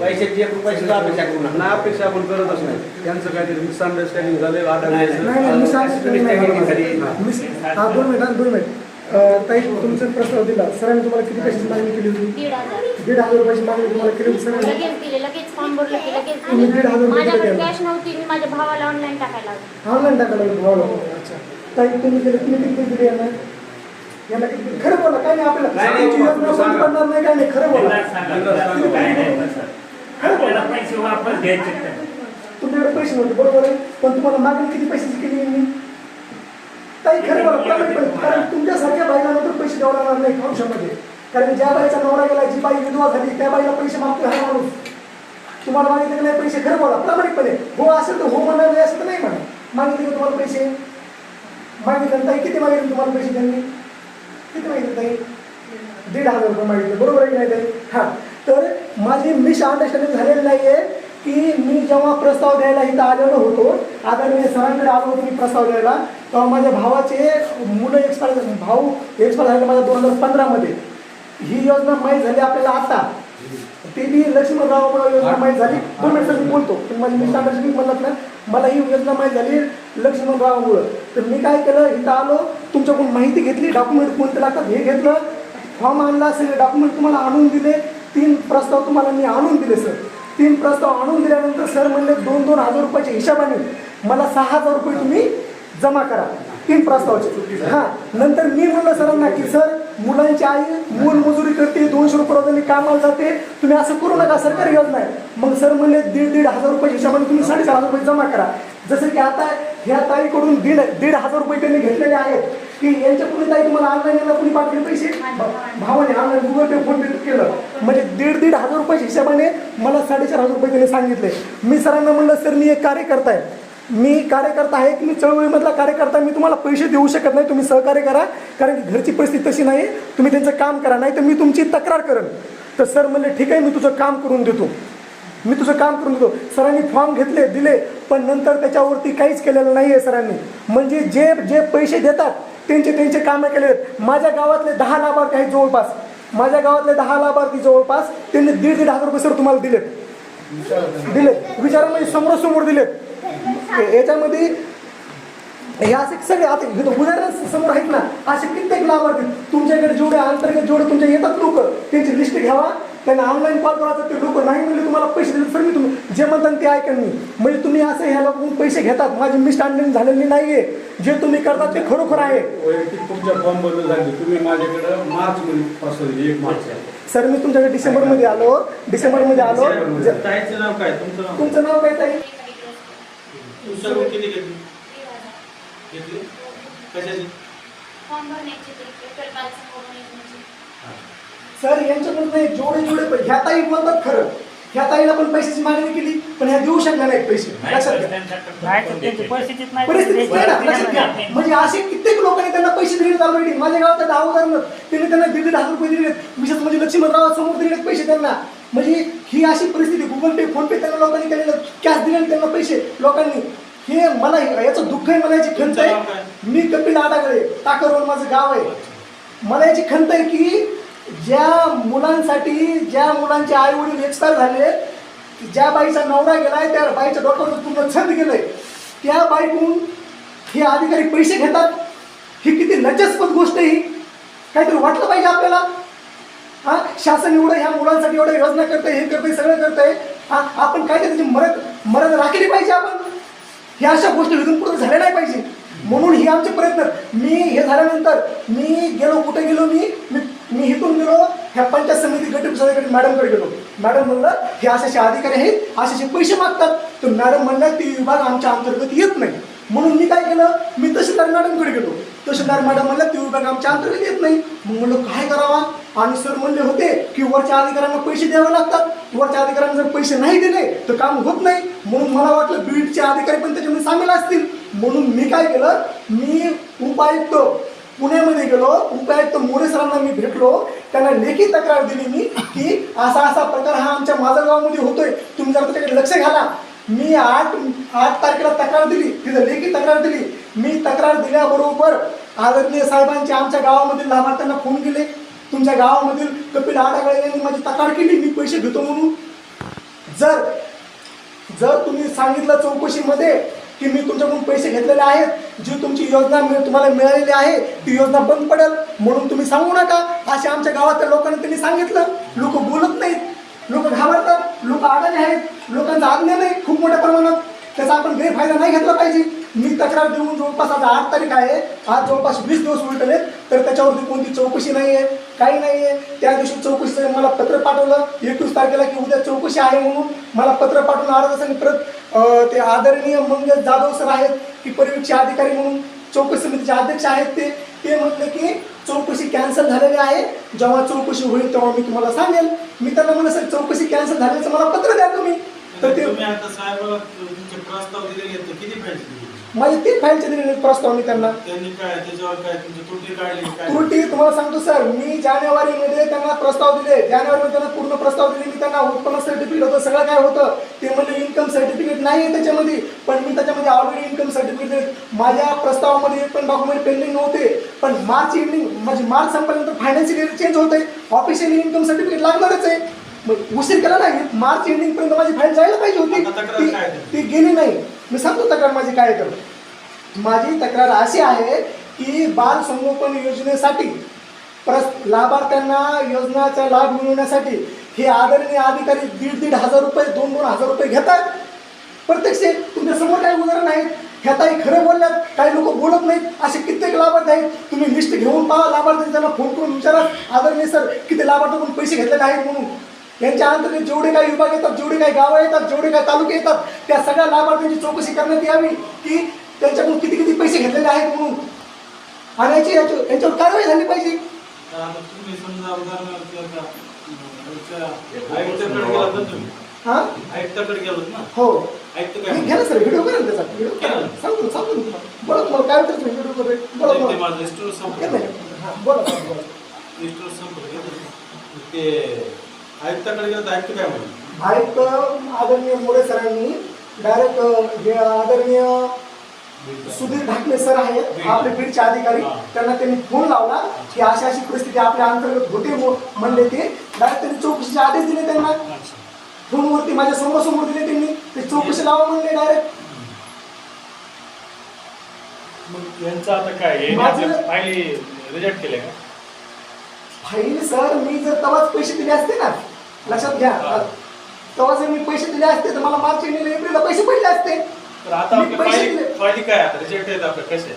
पैशाची एक रुपयाची सुद्धा अपेक्षा करू नका ना अपेक्षा आपण करतच नाही. त्यांचं काहीतरी मिसअंडरस्टँडिंग झालं हा दोन मिनिट हा, दोन मिनिट. ताई तुमचा प्रस्ताव दिला. सरांनी तुम्हाला किती पैशाची मागणी केली होती? दीड हजार. रुपयाची मागणी तुम्हाला केली होती सरांनी? लगेच दिले लगेच फॉर्म भरले की लगेच तुम्ही दीड हजार दिले रुपये माझ्याकडे दिले. कॅश नव्हती मी माझ्या भावाला ऑनलाईन टाकायला. ऑनलाईन टाकायला भावाला अच्छा. ताई तुम्ही केलं तुम्ही किती दिले यांना? किती दिले? खरं बोला काय नाही आपल्याला नाही, नाही, तुमची योजना सांगा. बंद पडणार नाही काय नाही खरं बोला. आपल्याला पैसे वापस घ्यायचे नाही. तुमच्याकडे पैसे नव्हते बरोबर आहे. पण तुम्हाला मागणी किती पैशाची केली यांनी? ताई खरं बोला. कारण तुमच्यासारख्या बाईला तर पैसे द्यावं लागणार नाही भविष्यामध्ये. कारण ज्या बाईचा नवरा गेला जी बाई विधवा झाली त्या बाईला पैसे मागतो हा माणूस. तुम्हाला मागितले नाही पैसे? खरं बोला प्रामाणिकपणे. हो असेल तर हो म्हणणार नाही असं तर नाही म्हणा. मागितले का तुम्हाला पैसे? मागितले ताई किती मागितले तुम्हाला पैसे त्यांनी? किती माहिती ताई? दीड हजार रुपये मागितले बरोबर आहे की नाही ताई? हां. तर माझी मिस अंडरस्टँडिंग झालेली नाही आहे की मी जेव्हा प्रस्ताव द्यायला इथं आलेलो होतो आता मी सरांकडे आलो होतो मी प्रस्ताव द्यायला तेव्हा माझ्या भावाचे मुलं एक्सपायर भाऊ एक्सपायर झाले माझ्या दोन हजार पंधरामध्ये. ही योजना माहीत झाली आपल्याला आता. ती बी लक्ष्मणरावामुळे योजना माहीत झाली. दोन मिनिट मी बोलतो. पण माझी मिस अंडरस्टँडिंग म्हणत ना मला ही योजना माहीत झाली लक्ष्मणरावामुळं. तर मी काय केलं? इथं आलो. तुमच्याकडून माहिती घेतली. डॉक्युमेंट कोणते लागतात हे घेतलं. फॉर्म आणला सगळे डॉक्युमेंट तुम्हाला आणून दिले. तीन प्रस्ताव तुम्हाला मी आणून दिले सर. तीन प्रस्ताव आणून दिल्यानंतर सर म्हणले दोन दोन हजार रुपयाच्या हिशोबाने मला सहा हजार रुपये तुम्ही जमा करा. तीन प्रस्तावाचे हां नंतर मी म्हणलं सरांना की सर मुलांची आई मूल मजुरी करते दोनशे रुपये रोजाने कामाला जाते तुम्ही असं करू नका सरकारी योजना आहे. मग सर म्हणले दीड दीड हजार रुपये हिशोबाने तुम्ही साडेचार हजार रुपये जमा करा. जसं की आता ह्या ताईकडून दीड दीड हजार रुपये त्यांनी घेतलेले आहेत. की यांच्याकडून ताई तुम्हाला ऑनलाईन यायला कुणी पाठवले पैसे? भावाने online Google Pay PhonePe केलं. म्हणजे दीड दीड हजार रुपयाच्या हिशोबाने मला साडेचार हजार रुपये त्यांनी सांगितले. मी सरांना म्हणलं सर मी एक कार्यकर्ता आहे. मी कार्यकर्ता आहे की मी चळवळीमधला कार्यकर्ता मी तुम्हाला पैसे देऊ शकत नाही तुम्ही सहकार्य करा कारण की घरची परिस्थिती तशी नाही तुम्ही त्यांचं काम करा नाही तर मी तुमची तक्रार करेन. तर सर म्हणले ठीक आहे मी तुझं काम करून देतो. मी तुझं काम करून देतो. सरांनी फॉर्म घेतले दिले पण नंतर त्याच्यावरती काहीच केलेलं नाही आहे सरांनी. म्हणजे जे जे पैसे देतात त्यांचे त्यांचे कामं केले. आहेत माझ्या गावातले दहा लाभार्थी आहेत जवळपास. माझ्या गावातले दहा लाभार्थी जवळपास त्यांनी दीड दीड हजार रुपये सर तुम्हाला दिलेत. दिलेत. विचारा म्हणजे समोरासमोर दिलेत. याच्यामध्ये हे असे सगळे आता उदाहरण समोर आहेत ना असे कित्येक लाभार्थी तुमच्याकडे जेवढे अंतर्गत जेवढे तुमच्या येतात लोक त्यांची लिस्ट घ्यावा. त्यांना ऑनलाईन कॉल करायचं ते लोक नाही म्हणले तुम्हाला पैसे दिले तर मी तुम्ही जे म्हणतात ते ऐका मी म्हणजे तुम्ही असं ह्या लोकांकडून पैसे घेतात माझी मिसअंडरस्टँडिंग झालेली नाहीये. जे तुम्ही करतात ते खरोखर आहे. वैयक्तिक तुमच्या फॉर्मबद्दल झाली तुम्ही माझ्याकडे मार्च मध्ये एक मार्च सर मी तुमच्याकडे डिसेंबरमध्ये आलो. डिसेंबरमध्ये आलो. काय? तुमचं नाव? तुमचं नाव काय ताई? तुमच्याकडून किती घेतली घेतली? कशाची? फॉर्म भरण्याची. सर यांच्याकडून नाही जेवढे जेवढे पै- ह्या ताई बोलतात खरं. ह्या ताईला पण पैशाची मागणी केली पण ह्या देऊ शकल्या नाहीत पैसे. लक्षात घ्या. नाही तर त्यांची परिस्थितीच नाही. परिस्थिती नाही ना, लक्षात घ्या. म्हणजे असे कित्येक लोकांनी त्यांना पैसे दिले ऑलरेडी माझ्या गावात दहा उदाहरण त्यांनी त्यांना दीड दीड हजार रुपये दिले विशेष म्हणजे लक्ष्मणराव समोर दिले पैसे त्यांना. म्हणजे ही अशी परिस्थिती गुगल पे फोन पे त्यांना लोकांनी केलेलं कॅश दिले त्यांना पैसे लोकांनी. हे मला याचं दुःख आहे मला याची खंत आहे? मी कपिल आडागळे टाकरवर माझं गाव आहे. मला याची खंत आहे की ज्या मुलांसाठी ज्या मुलांचे आई वडील एक्सपायर झाले ज्या बाईचा नवरा गेलाय त्या बाईच्या डोक्यावर पूर्ण छंद गेलंय. त्या बाईकडून हे अधिकारी पैसे घेतात. ही किती लज्जास्पद गोष्ट आहे काहीतरी वाटलं पाहिजे आपल्याला? हा? शासन एवढं ह्या मुलांसाठी एवढं योजना करतंय हे करतंय सगळं करतंय. हा? आपण काय त्याची मरद मरद राखली पाहिजे आपण? ह्या अशा गोष्टी इथून पुढे झाल्या नाही पाहिजे. म्हणून हे आमचे प्रयत्न. मी हे झाल्यानंतर मी गेलो कुठे गेलो मी? मी मी इथून गेलो ह्या पंचायत समिती गट मॅडमकडे गेलो. मॅडम म्हणलं हे अशाचे अधिकारी आहेत अशाचे पैसे मागतात. तर मॅडम म्हणल्या ती विभाग आमच्या अंतर्गत येत नाही. म्हणून मी काय केलं? मी तहसीलदार मॅडमकडे गेलो. तहसीलदार मॅडम म्हणलं ती विभाग आमच्या अंतर्गत येत नाही. मग म्हणलं काय करावा? आणि सर म्हणले होते की वरच्या अधिकाऱ्यांना पैसे द्यावे लागतात. वरच्या अधिकाऱ्यांना जर पैसे नाही दिले तर काम होत नाही. म्हणून मला वाटलं बीडचे अधिकारी पण त्याच्यामध्ये सामील असतील. म्हणून मी काय केलं मी उपायुक्त पुण्यामध्ये गेलो. उपायुक्त मोरे सरांना मी भेटलो. त्यांना लेखी तक्रार दिली मी की असा असा प्रकार हा आमच्या माझा गावामध्ये होतोय. तुम्ही जर त्याच्याकडे लक्ष घाला. मी आठ आठ तारखेला तक्रार दिली. तिथं लेखी तक्रार दिली. मी तक्रार दिल्याबरोबर आदरणीय साहेबांचे आमच्या गावामधील लाभार्थ्यांना फोन केले. तुमच्या गावामधील कपिल आडागळे यांनी माझी तक्रार केली. मी पैसे घेतो म्हणून. जर जर तुम्ही सांगितलं चौकशीमध्ये की मी तुमच्याकडून पैसे घेतलेले आहेत जी तुमची योजना तुम्हाला मिळालेली आहे ती योजना बंद पडेल म्हणून तुम्ही सांगू नका. असे आमच्या गावातल्या लोकांना त्यांनी सांगितलं. लोक बोलत नाहीत. लोक घाबरतात लोक आडाणे आहेत लोकांचा आज्ञा नाही खूप मोठ्या प्रमाणात. त्याचा आपण गैरफायदा नाही घेतला पाहिजे. मी तक्रार देऊन जवळपास आता आठ तारीख आहे. आज जवळपास वीस दिवस उलटले तर त्याच्यावरती कोणती चौकशी नाही आहे काही नाही आहे त्या दिवशी चौकशीचं मला पत्र पाठवलं एकवीस तारखेला की उद्या चौकशी आहे म्हणून मला पत्र पाठवून अर्धा तासांनी परत ते आदरणीय मंगल जाधव सर आहेत की परिवीक्षा अधिकारी म्हणून. चौकशी समितीचे अध्यक्ष आहेत ते ते म्हटले की चौकशी कॅन्सल झालेली आहे. जेव्हा चौकशी होईल तेव्हा मी तुम्हाला सांगेल. मी त्यांना म्हणलं सर चौकशी कॅन्सल झाल्याचं मला पत्र द्या तुम्ही. तर ते प्रस्ताव दिले गेले तर किती? माझे तीन फाईलचे दिलेले प्रस्ताव मी त्यांना. त्यांनी काय त्याच्यावर काय तुमची त्रुटी काढली काय? त्रुटी तुम्हाला सांगतो सर मी जानेवारीमध्ये त्यांना प्रस्ताव दिले. जानेवारीमध्ये त्यांना पूर्ण प्रस्ताव दिले. मी त्यांना उत्पन्न सर्टिफिकेट होतं सगळं काय होतं ते म्हणले इन्कम सर्टिफिकेट नाही आहे त्याच्यामध्ये. पण मी त्याच्यामध्ये ऑलरेडी इन्कम सर्टिफिकेट दिले. माझ्या प्रस्तावामध्ये एक पण डॉक्युमेंट पेंडिंग नव्हते. पण मार्च एंडिंग म्हणजे मार्च संपल्यानंतर फायनान्शियल इयर चेंज होते ऑफिशियली इन्कम सर्टिफिकेट लागणारच आहे. मग उशीर केला नाही? मार्च एंडिंग पर्यंत माझी फाईल जायला पाहिजे होती. आता तक्रार ती- काय आहे? ती गेली नाही. मी सांगतो तक्रार माझी काय करतो माझी तक्रार अशी आहे की बाल संगोपन योजनेसाठी प्रस लाभार्थ्यांना योजनाचा लाभ मिळवण्यासाठी हे आदरणीय अधिकारी दीड दीड हजार रुपये दोन दोन हजार रुपये घेतात. प्रत्यक्ष तुमच्यासमोर काही उदाहरण आहेत. ह्या ताई खरं बोलल्यात काही लोक बोलत नाहीत. असे कित्येक लाभार्थी आहेत. तुम्ही लिस्ट घेऊन पहा. लाभार्थी त्यांना फोन करून विचारा. आदरणीय सर किती लाभार्थ्यातून पैसे घेतलेले आहेत म्हणून. यांच्या अंतर्गत जेवढे काही विभाग येतात जेवढे काही गावं येतात जेवढे काही तालुके येतात त्या सगळ्या लाभार्थ्यांची चौकशी करण्यात यावी की त्यांच्याकडून किती किती पैसे घेतलेले आहेत म्हणून. आणि याची याच्या- यांच्यावर कारवाई झाली पाहिजे. हां हो? घ्या सर व्हिडिओ करा ना त्याचा. व्हिडिओ करा. ना. सांगतो सांगतो काय वाटतं व्हिडिओ बोला. हां, बोला ते आयुक्ताकडे गेलं तर आयुक्त काय म्हणले? आयुक्त आदरणीय मोरे सरांनी डायरेक्ट जे आदरणीय सुधीर ढाकणे सर आहेत आपले बीडचे अधिकारी हा. त्यांना त्यांनी फोन लावला की अशी अशी परिस्थिती आपल्या अंतर्गत होते म्हणले ते. डायरेक्ट त्यांनी चौकशीचे आदेश दिले त्यांना. फोनवरती माझ्या समोरासमोर दिले त्यांनी. ते चौकशी लावा म्हणले डायरेक्ट मग यांचं आता काय हे माझं- आपल्या फायली रिजेक्ट केले का? फाईल सर मी जर तेव्हाच पैसे दिले असते ना लक्षात घ्या. तेव्हा जर मी पैसे दिले असते तर मला मार्च एप्रिलला पैसे पडले असते. तर आता मी पैसे फायली दिले. फायली काय आता? रिजेक्ट आहेत आपल्या कसे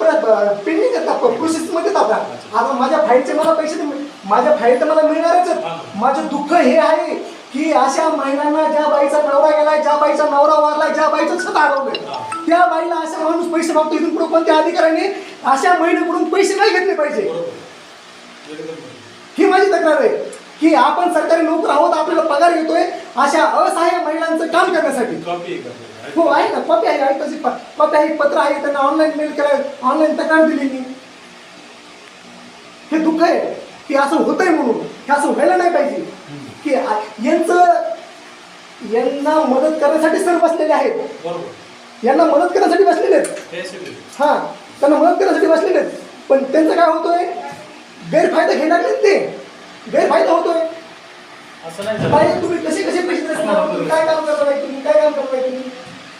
परत पेंडिंग आहेत प्रोसेस मध्ये आता माझ्या फाईलचे मला पैसे माझ्या फाईल तर मला मिळणारच. आहेत. माझं दुःख हे आहे की अशा महिलांना ज्या बाईचा नवरा गेलाय ज्या बाईचा नवरा वारलाय ज्या बाईचं छत हरवलंय त्या बाईला अशा माणूस पैसे मागतो इथून पुढे कोणत्या अधिकाऱ्याने अशा महिलेकडून पैसे नाही घेतले पाहिजे? एकदम ही माझी तक्रार आहे. की आपण सरकारी नोकर आहोत आपल्याला पगार येतोय अशा असहाय्य महिलांचं काम करण्यासाठी. हो आहे ना कॉपी आहे आयुक्ताची कॉपी आहे पत्र आहे त्यांना ऑनलाईन मेल केलाय ऑनलाईन तक्रार दिली मी. हे दुःख आहे की असं होतंय म्हणून हे असं व्हायला नाही पाहिजे. की यांचं यांना मदत करण्यासाठी सर बसलेले आहेत. यांना मदत करण्यासाठी बसलेले आहेत. हे हा त्यांना मदत करण्यासाठी बसलेले आहेत. पण त्यांचं काय होतोय? गैरफायदा घेणार नाहीत ते गैरफायदा होतोय असं नाही झालं बाई तुम्ही कसे कसे पैसे देणार तुम्ही काय काम करताय तुम्ही? काय काम करताय तुम्ही?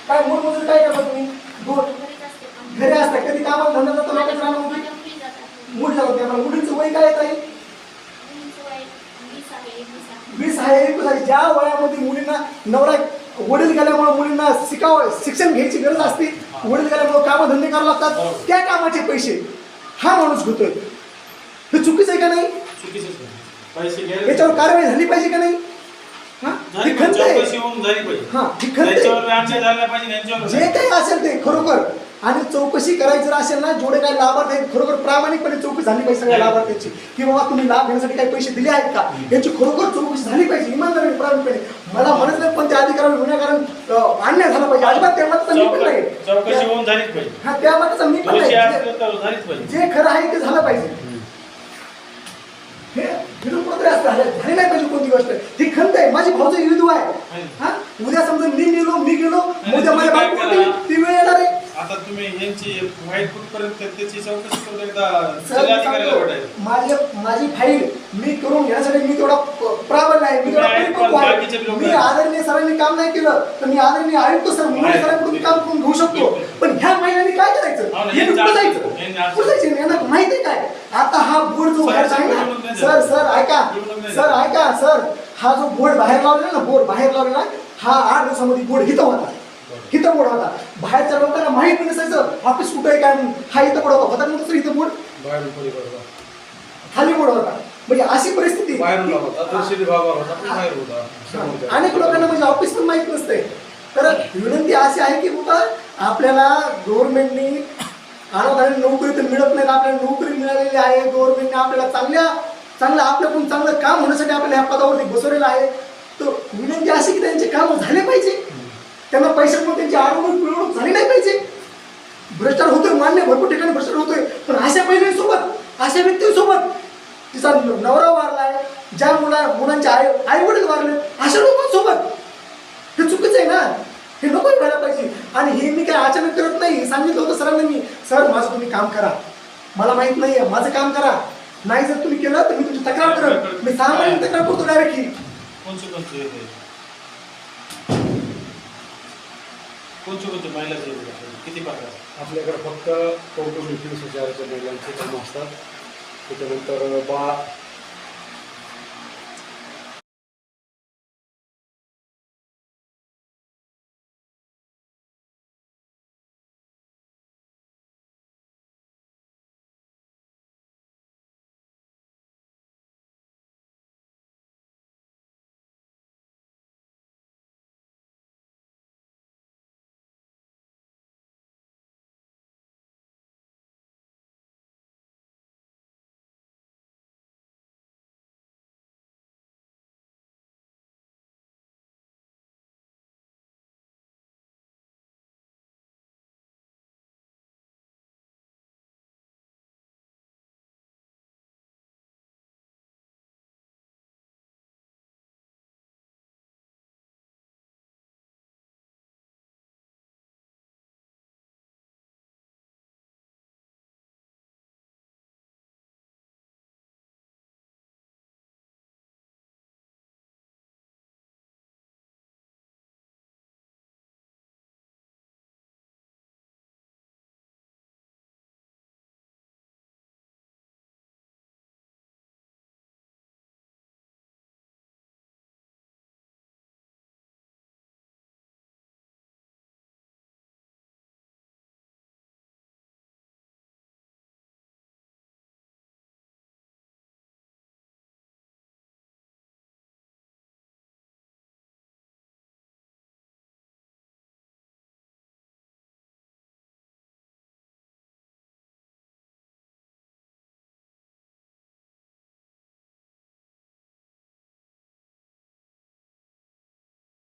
काय मोलमजूर काय करता तुम्ही? दोन. घरी असता कधी कामाला धंदा जातो मुली जातात. मुली जातात आम्हाला मुलींचं वय काय येत आहे वीस आहे, एकवीस आहे. ज्या वयामध्ये मुलींना नवरा वडील गेल्यामुळे मुलींना शिकावं शिक्षण घ्यायची गरज असते वडील गेल्यामुळे कामधंदे करावे लागतात. त्या कामाचे पैसे हा माणूस घेतोय. हे चुकीचं आहे का नाही? चुकीचंच आहे. पैसे घ्यायला याच्यावर कारवाई झाली पाहिजे का नाही? हा? ही खंत आहे चौकशी होऊन झाली पाहिजे. हा ही खंत आहे त्यांच्यावर अन्याय झाला पाहिजे यांच्यावर जे काही असेल ते खरोखर. आणि चौकशी करायची जर असेल ना जेवढे काही लाभार्थी आहेत खरोखर प्रामाणिकपणे चौकशी झाली पाहिजे सगळ्या लाभार्थ्यांची. की बाबा तुम्ही लाभ घेण्यासाठी काही पैसे दिले आहेत का? याची खरोखर चौकशी झाली पाहिजे इमानदारीने प्रामाणिकपणे. मला म्हणत नाही पण त्या अधिकाऱ्यावर विनाकारण अं, अन्याय झाला पाहिजे. अजिबात त्या मताचा मी पण नाही. चौक- चौकशी होऊन झालीच पाहिजे. हा त्या मताचा मी पण दोषी नाही. असलं तर झालीच पाहिजे. जे खरं आहे ते झालं पाहिजे. हे? विरोध कुठेतरी असं झालं. झाली नाही पाहिजे कोणती गोष्ट. ही खंत आहे. माझी भाऊचं विधवा आहे. हा? उद्या समजा मी गेलो मी गेलो उद्या माझ्या बायको ती वेळ येणार आहे. आता तुम्ही यांची माहीत कुठपर्यंत त्याची चौकशी करून एकदा माझी माझी फाईल मी करून घेण्यासाठी मी तेवढा प्राबल्य आहे. मी तेवढा मी. आदरणीय सरांनी काम नाही केलं तर मी आदरणीय आयुक्त सर मुंबई. सरांकडून काम करून घेऊ शकतो. पण ह्या महिन्याने काय करायचं? हो कुठं जायचं? कुठं जायचं? यांना माहिती आहे काय? आता हा बोर्ड जो बाहेर आहे निवडणूक ना नाही सर. सर ऐका. सर. ऐका सर. हा जो बोर्ड बाहेर लावलेला ना बोर्ड बाहेर लावलेला हा आठ दिवसामध्ये बोर्ड हिथं होता. हिथं बोर्ड होता. बाहेरच्या लोकांना माहीत नसायचं ऑफिस कुठं आहे काय म्हणून. हा इथं बोर्ड होता. होता ना दुसरं इथं बोर्ड. खाली बोर्ड होता. म्हणजे अशी परिस्थिती. अनेक लोकांना म्हणजे ऑफिस पण माहीत नसते तर विनंती अशी आहे की बाबा आपल्याला गव्हर्नमेंटनी अनुदान नोकरी तर मिळत नाही आपल्याला नोकरी मिळालेली आहे. गव्हर्नमेंटने आपल्याला चांगल्या चांगलं आपल्याकडून चांगलं काम होण्यासाठी आपल्याला ह्या पदावरती बसवलेलं आहे. तर विनंती अशी की त्यांचे काम झाले पाहिजे. त्यांना पैशामुळे त्यांची आडवणूक पिळवणूक झाली नाही पाहिजे. भ्रष्टाचार होतोय मान्य भरपूर ठिकाणी भ्रष्टाचार होतोय. पण अशा महिलांसोबत अशा व्यक्तींसोबत तिचा नवरा वारलाय ज्या मुला मुलांचे आई आई वडील वारले अशा लोकांसोबत. हे चुकीचं आहे ना? हे नको व्हायला पाहिजे. आणि हे मी काय अचानक करत नाही सांगितलं होतं सरांना मी. सर माझं तुम्ही काम करा. मला माहीत नाहीये माझं काम करा. नाही जर तुम्ही केलं तर मी तुमची तक्रार करेन. मी सहा महिने तक्रार करतो डायरेक्टली आपल्याकडे फक्त कौटुंबिक महिलांचे काम असतात. त्याच्यानंतर बा